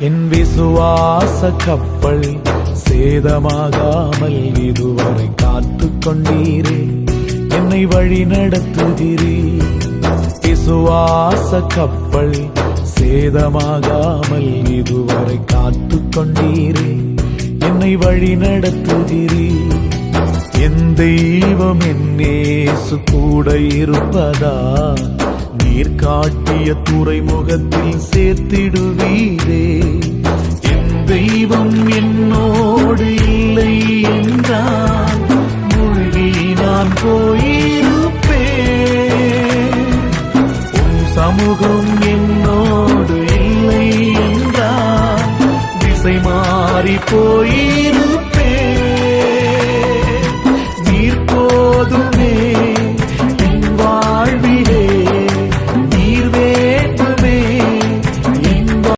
என் விசுவாச கப்பல் சேதமாகாமல் இதுவரை காத்து கொண்டீரே. என்னை வழி நடத்துகிறீ. விசுவாச கப்பல் சேதமாகாமல் இதுவரை காத்து கொண்டீரே. என்னை வழி நடத்துகிறீ. என் தெய்வம் என்னேசு கூட இருப்பதா. நீர் காட்டிய துறைமுகத்தில் சேர்த்திடுவீரே. தெய்வம் என்னோடு இல்லை என்றால் மூழ்கி நான் போயிருப்பேன். உன் சமூகம் என்னோடு இல்லை என்றால் திசை மாறி போயிருப்பேன்.